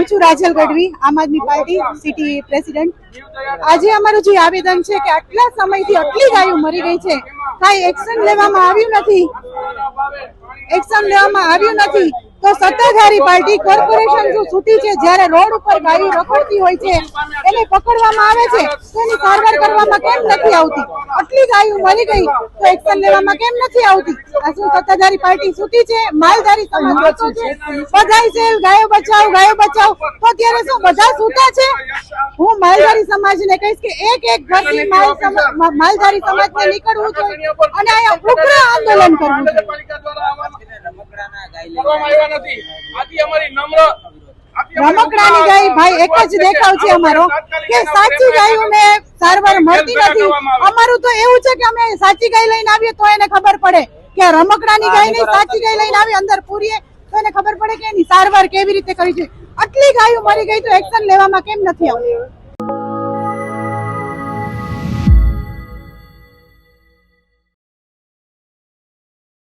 હું છું રાજલ ગઢવી, આમ આદમી પાર્ટી સિટી પ્રેસિડેન્ટ. આજે અમારું જે આવેદન છે કે આટલા સમયથી આટલી ગાયો મરી ગઈ છે, કાંઈ એક્શન લેવામાં આવ્યું નથી? એક્શન લેવામાં આવ્યું નથી? તો સત્તાધારી પાર્ટી કોર્પોરેશન છૂટી છે, જ્યારે રોડ ઉપર ગાયો રખડતી હોય છે, એને પકડવામાં આવે છે તો એની સારવાર કરવામાં કેમ નથી આવતી? આટલી ગાયો મરી ગઈ, તો એક્શન લેવામાં કેમ નથી આવતી? આ શું સત્તાધારી પાર્ટી છૂટી છે? માલધારી સમાજ બચો છે? બધાય છે, ગાયો બચાવ ગાયો બચાવ. તો અત્યારે શું, બધા સૂતા છે? હું માલધારી સમાજને કહીશ કે એક એક ઘરથી માલધારી સમાજને નીકળવું જોઈએ અને અહીંયા ઉગ્ર આંદોલન કરવું જોઈએ. કરવામાં આવ્યા નથી. આથી અમારી નમ્ર રમકડાની ગાય ભાઈ એક જ દેખાવ છે અમારો કે સાચી ગાયોને સારવાર મળતી નથી. અમારું તો એવું છે કે અમે સાચી ગાય લઈને આવીએ તો એને ખબર પડે કે રમકડાની ગાય નહીં સાચી ગાય લઈને આવીએ અંદર પૂરીએ તો એને ખબર પડે કે એની સારવાર કેવી રીતે કરવી છે. આટલી ગાયો મરી ગઈ તો એક્શન લેવામાં કેમ નથી આવતું?